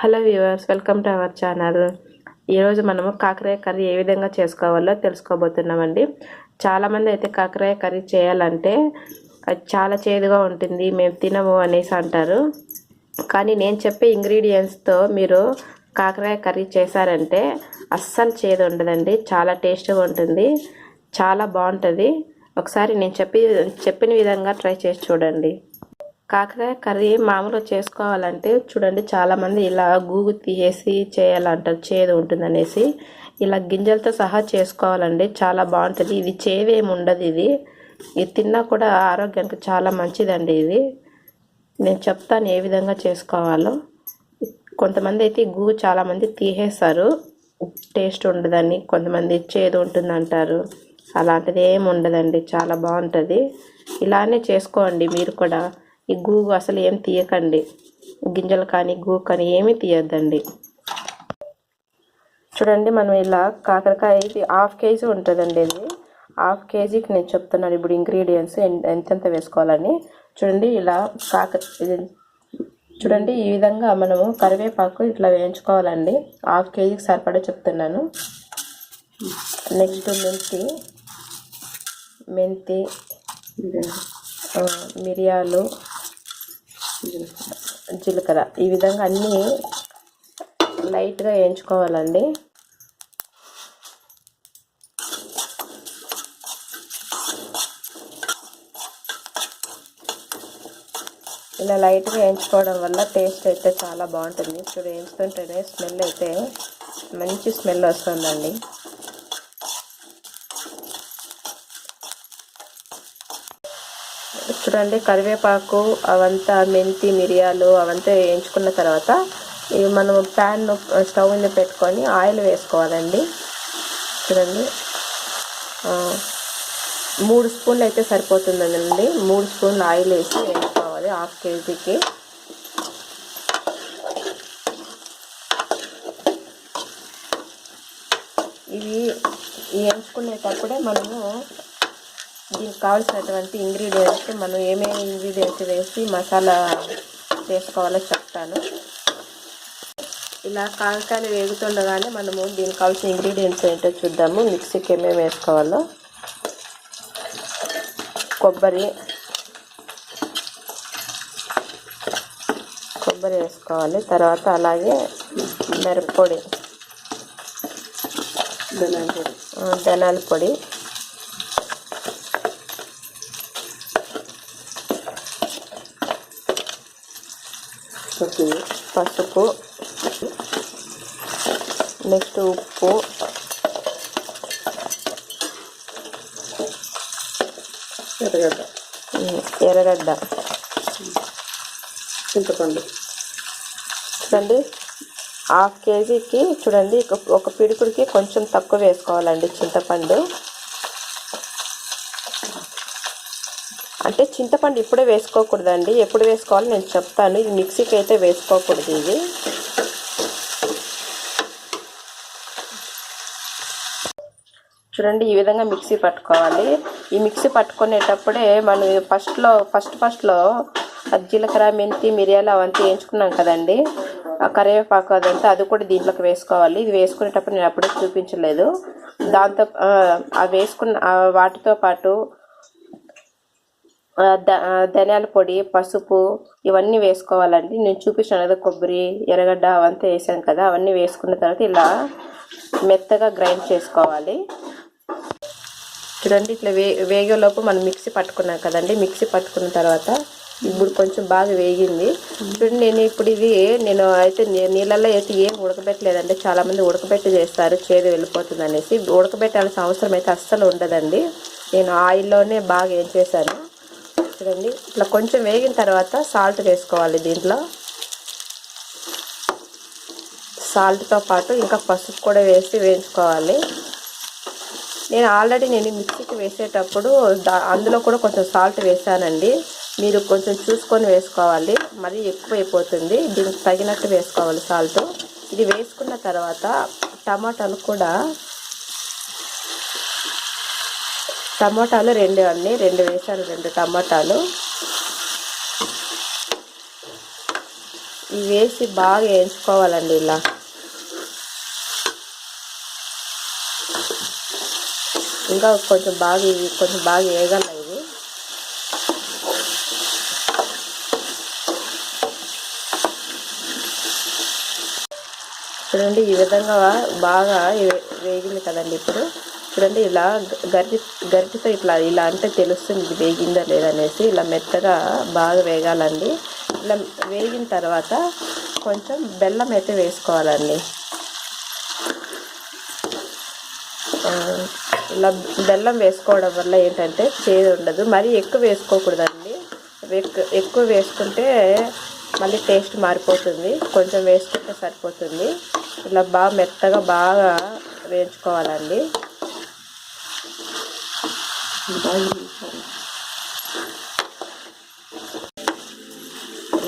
Hello viewers welcome to our channel. ఈరోజు మనము కాకరాయ curry ఏ విధంగా చేసుకోవాలో తెలుసుకోబోతున్నామండి. చాలామంది అయితే కాకరాయ కర్రీ చేయాలంటే అది చాలా చేదుగా ఉంటుంది మేము తినము అనేసి అంటారు. కానీ నేను చెప్పే ఇంగ్రీడియంట్స్తో మీరు కాకరాయ కర్రీ చేశారంటే అస్సలు చేదు ఉండదండి చాలా టేస్ట్గా ఉంటుంది చాలా బాగుంటుంది. ఒకసారి నేను చెప్పి చెప్పిన విధంగా ట్రై చేసి చూడండి. కాకరకాయ కర్రీ మామూలుగా చేసుకోవాలంటే చూడండి చాలామంది ఇలా గూగు తీసేసి చేయాలంటారు చేదు ఉంటుందనేసి. ఇలా గింజలతో సహా చేసుకోవాలండి చాలా బాగుంటుంది. ఇది చేవేమి ఉండదు ఇది. ఇది తిన్నా కూడా ఆరోగ్యానికి చాలా మంచిదండి ఇది. నేను చెప్తాను ఏ విధంగా చేసుకోవాలో. కొంతమంది అయితే గూ గూగు చాలామంది తీసేస్తారు టేస్ట్ ఉండదని కొంతమంది చేదు ఉంటుందంటారు. అలాంటిది ఏమి ఉండదండి చాలా బాగుంటుంది. ఇలానే చేసుకోండి మీరు కూడా. ఈ గూగు అసలు ఏం తీయకండి. గింజలు కానీ గూ కానీ ఏమీ తీయద్దండి. చూడండి మనం ఇలా కాకరకాయ ఇది హాఫ్ కేజీ ఉంటుందండి ఇది. హాఫ్ కేజీకి నేను చెప్తున్నాను ఇప్పుడు ఇంగ్రీడియంట్స్ ఎంతెంత వేసుకోవాలని. చూడండి ఇలా కాక ఇది చూడండి ఈ విధంగా మనము కరివేపాకు ఇట్లా వేయించుకోవాలండి. హాఫ్ కేజీకి సరిపడా చెప్తున్నాను. నెక్స్ట్ మెంతి మెంతి మిరియాలు జీలకర్ర. ఈ విధంగా అన్నీ లైట్గా వేయించుకోవాలండి. ఇలా లైట్గా వేయించుకోవడం వల్ల టేస్ట్ అయితే చాలా బాగుంటుంది. ఇప్పుడు వేయించుకుంటేనే స్మెల్ అయితే మంచి స్మెల్ వస్తుందండి. చూడండి కరివేపాకు అవంతా మెంతి మిరియాలు అవంతా వేయించుకున్న తర్వాత ఇవి మనం ప్యాన్ స్టవ్ మీద పెట్టుకొని ఆయిల్ వేసుకోవాలండి. చూడండి. మూడు స్పూన్లు అయితే సరిపోతుందండి. మూడు స్పూన్లు ఆయిల్ వేసి వేసుకోవాలి హాఫ్ కేజీకి. ఇవి వేయించుకునేటప్పుడే మనము దీనికి కావాల్సినటువంటి ఇంగ్రీడియంట్స్ మనం ఏమేమి ఇంగ్రీడియంట్స్ వేసి మసాలా చేసుకోవాలో చెప్తాను. ఇలా కాంకాయలు వేగుతుండగానే మనము దీనికి కావాల్సిన ఇంగ్రీడియంట్స్ ఏంటో చూద్దాము. మిక్సీకి ఏమేమి వేసుకోవాలో. కొబ్బరి. కొబ్బరి వేసుకోవాలి. తర్వాత అలాగే మిరప్పొడి ఆ, ధనాల పొడి. పసుపు నెక్స్ట్ ఉప్పు. ఎర్రగడ్డ. ఎర్రగడ్డ. చింతపండు. చూడండి హాఫ్ కేజీకి చూడండి ఒక పిడుకుడికి కొంచెం తక్కువ వేసుకోవాలండి చింతపండు. అంటే చింతపండు ఇప్పుడే వేసుకోకూడదండి. ఎప్పుడు వేసుకోవాలో నేను చెప్తాను. ఇది మిక్సీకి అయితే వేసుకోకూడదు ఇది. చూడండి ఈ విధంగా మిక్సీ పట్టుకోవాలి. ఈ మిక్సీ పట్టుకునేటప్పుడే మనం ఫస్ట్లో ఫస్ట్ ఫస్ట్లో జీలకర్ర మెంతి మిరియాలు అవంతా వేయించుకున్నాం కదండి. ఆ కరివేపాకు అదంతా అది కూడా దీంట్లోకి వేసుకోవాలి. ఇది వేసుకునేటప్పుడు నేను అప్పుడే చూపించలేదు. దాంతో అవి వేసుకున్న వాటితో పాటు ధనియాల పొడి పసుపు ఇవన్నీ వేసుకోవాలండి. నేను చూపించాను కదా కొబ్బరి ఎర్రగడ్డ అవంతా వేసాను కదా అవన్నీ వేసుకున్న తర్వాత ఇలా మెత్తగా గ్రైండ్ చేసుకోవాలి. చూడండి ఇట్లా వే వేగేలోపు మనం మిక్సీ పట్టుకున్నాం కదండి. మిక్సీ పట్టుకున్న తర్వాత ఇప్పుడు కొంచెం బాగా వేగింది. చూడండి నేను ఇప్పుడు ఇది నేను అయితే నీళ్ళల్లో అయితే ఏం ఉడకబెట్టలేదండి. చాలామంది ఉడకబెట్టి చేస్తారు చేదు వెళ్ళిపోతుంది అనేసి ఉడకబెట్టాల్సిన అవసరం అయితే అస్సలు ఉండదండి. నేను ఆయిల్లోనే బాగా ఏం చేశాను. చూడండి. ఇట్లా కొంచెం వేగిన తర్వాత సాల్ట్ వేసుకోవాలి దీంట్లో. సాల్ట్తో పాటు ఇంకా పసుపు కూడా వేసి వేయించుకోవాలి. నేను ఆల్రెడీ నేను మిక్సీకి వేసేటప్పుడు అందులో కూడా కొంచెం సాల్ట్ వేసానండి. మీరు కొంచెం చూసుకొని వేసుకోవాలి. మరీ ఎక్కువ అయిపోతుంది దీనికి తగినట్టు వేసుకోవాలి సాల్ట్. ఇది వేసుకున్న తర్వాత టమాటాలు కూడా టమాటాలు రెండు అన్ని రెండు వేసాను రెండు టమాటాలు. ఇవి వేసి బాగా వేయించుకోవాలండి ఇలా. ఇంకా కొంచెం బాగా ఇవి కొంచెం బాగా వేయగల ఇవి. చూడండి ఈ విధంగా బాగా వే- వేగింది కదండి ఇప్పుడు. చూడండి ఇలా గరిటి గరిటితో ఇట్లా ఇలా అంటే తెలుస్తుంది ఇది వేగిందా లేదనేసి ఇలా మెత్తగా బాగా వేగాలండి. ఇలా వేగిన తర్వాత కొంచెం బెల్లం అయితే వేసుకోవాలండి. ఇలా బెల్లం వేసుకోవడం వల్ల ఏంటంటే చేదు ఉండదు. మరీ ఎక్కువ వేసుకోకూడదండి. ఎక్కువ ఎక్కువ వేసుకుంటే మళ్ళీ టేస్ట్ మారిపోతుంది. కొంచెం వేసుకుంటే సరిపోతుంది. ఇలా బాగా మెత్తగా బాగా వేయించుకోవాలండి.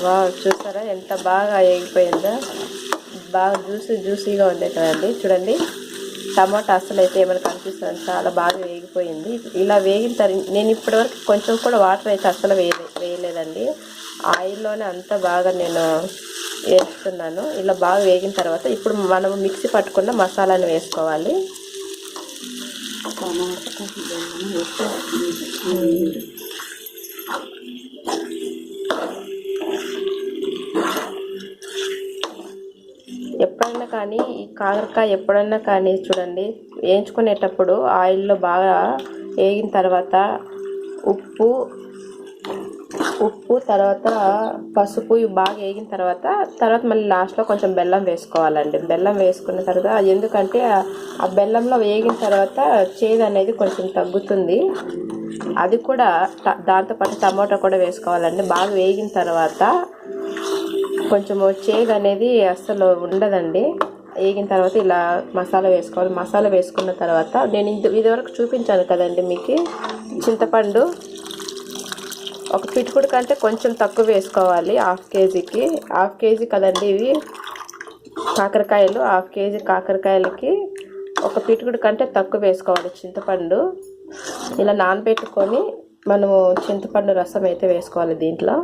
బాగా చూసారా? ఎంత బాగా వేగిపోయిందో. బాగా జ్యూసీ జ్యూసీగా ఉంది కదండి. చూడండి. టమాటా అసలు అయితే ఏమైనా కనిపిస్తుంది చాలా బాగా వేగిపోయింది. ఇలా వేగిన తర్వాత నేను ఇప్పటివరకు కొంచెం కూడా వాటర్ అయితే అసలు వేయలే వేయలేదండి. ఆయిల్లోనే అంత బాగా నేను వేస్తున్నాను. ఇలా బాగా వేగిన తర్వాత ఇప్పుడు మనం మిక్సీ పట్టుకున్న మసాలాను వేసుకోవాలి. టమాటా బెల్లం వేస్తే ఎప్పుడైనా కానీ ఈ కాకరకాయ ఎప్పుడైనా కానీ చూడండి వేయించుకునేటప్పుడు ఆయిల్లో బాగా వేగిన తర్వాత ఉప్పు ఉప్పు తర్వాత పసుపు ఇవి బాగా వేగిన తర్వాత తర్వాత మళ్ళీ లాస్ట్లో కొంచెం బెల్లం వేసుకోవాలండి. బెల్లం వేసుకున్న తర్వాత ఎందుకంటే ఆ- బెల్లంలో వేగిన తర్వాత చేదు అనేది కొంచెం తగ్గుతుంది. అది కూడా దాంతోపాటు టమాటా కూడా వేసుకోవాలండి. బాగా వేగిన తర్వాత కొంచెం చేదు అనేది అస్సలు ఉండదండి. వేగిన తర్వాత ఇలా మసాలా వేసుకోవాలి. మసాలా వేసుకున్న తర్వాత నేను ఇది ఇదివరకు చూపించాను కదండి మీకు చింతపండు. ఒక పిటుకుడు కంటే కొంచెం తక్కువ వేసుకోవాలి. హాఫ్ కేజీకి. హాఫ్ కేజీ కదండి ఇవి? కాకరకాయలు. హాఫ్ కేజీ కాకరకాయలకి ఒక పిటుకుడు కంటే తక్కువ వేసుకోవాలి చింతపండు. ఇలా నానబెట్టుకొని మనము చింతపండు రసం అయితే వేసుకోవాలి దీంట్లో.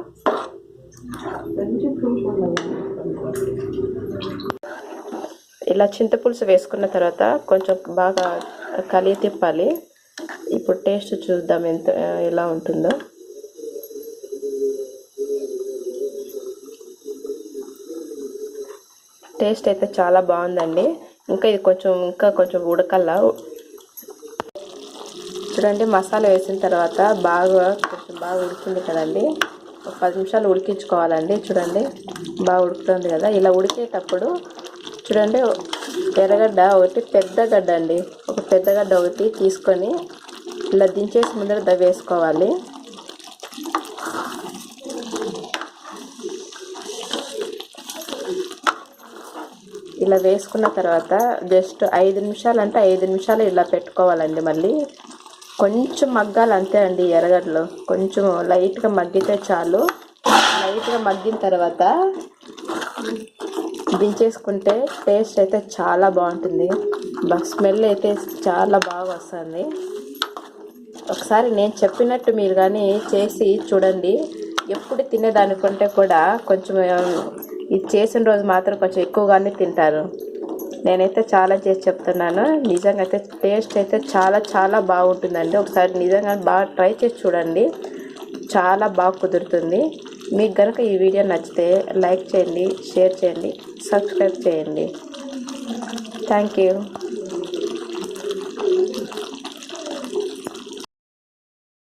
ఇలా చింతపులుసు వేసుకున్న తర్వాత కొంచెం బాగా కలిగి తిప్పాలి. ఇప్పుడు టేస్ట్ చూద్దాం ఎంత ఎలా ఉంటుందో. టేస్ట్ అయితే చాలా బాగుందండి. ఇంకా ఇది కొంచెం ఇంకా కొంచెం ఉడకల్లా. చూడండి మసాలా వేసిన తర్వాత బాగా కొంచెం బాగా ఉడికింది కదండి. ఒక పది నిమిషాలు ఉడికించుకోవాలండి. చూడండి బాగా ఉడుకుతుంది కదా. ఇలా ఉడికేటప్పుడు చూడండి ఎర్రగడ్డ ఒకటి పెద్ద గడ్డ అండి. ఒక పెద్ద గడ్డ ఒకటి తీసుకొని ఇలా దించేసి ముందర ద వేసుకోవాలి. ఇలా వేసుకున్న తర్వాత జస్ట్ ఐదు నిమిషాలు అంటే ఐదు నిమిషాలు ఇలా పెట్టుకోవాలండి మళ్ళీ. కొంచెం మగ్గాలి అంతే అండి ఎర్రగడ్డలు కొంచెం లైట్గా మగ్గితే చాలు. లైట్గా మగ్గిన తర్వాత దించేసుకుంటే టేస్ట్ అయితే చాలా బాగుంటుంది. స్మెల్ అయితే చాలా బాగా వస్తుంది. ఒకసారి నేను చెప్పినట్టు మీరు కానీ చేసి చూడండి. ఎప్పుడు తినేదానికంటే కూడా కొంచెం ఇది చేసిన రోజు మాత్రం కొంచెం ఎక్కువగానే తింటారు. నేనైతే చాలా చేసి చెప్తున్నాను. నిజంగా అయితే టేస్ట్ అయితే చాలా చాలా బాగుంటుందండి. ఒకసారి నిజంగా బాగా ట్రై చేసి చూడండి. చాలా బాగా కుదురుతుంది. మీకు కనుక ఈ వీడియో నచ్చితే లైక్ చేయండి షేర్ చేయండి సబ్స్క్రైబ్ చేయండి. Thank you.